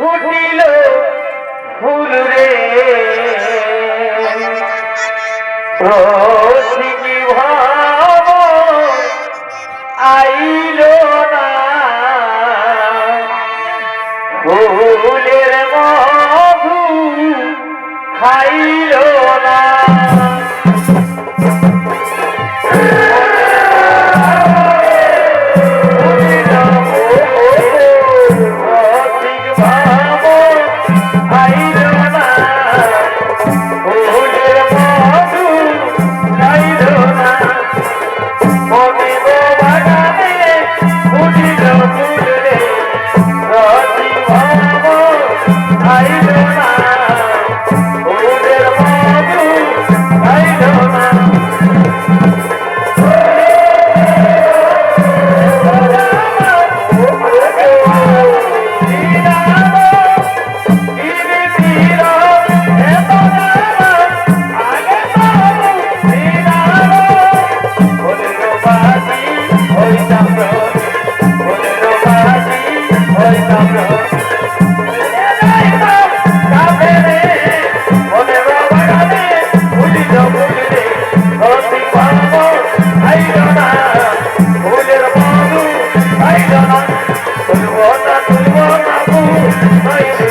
ফুটিল ফুল রে। রোশনি ভাব আইল না। ফুলের মধু খাইল না। ভাই জানা তুলব না তুলব না ভাই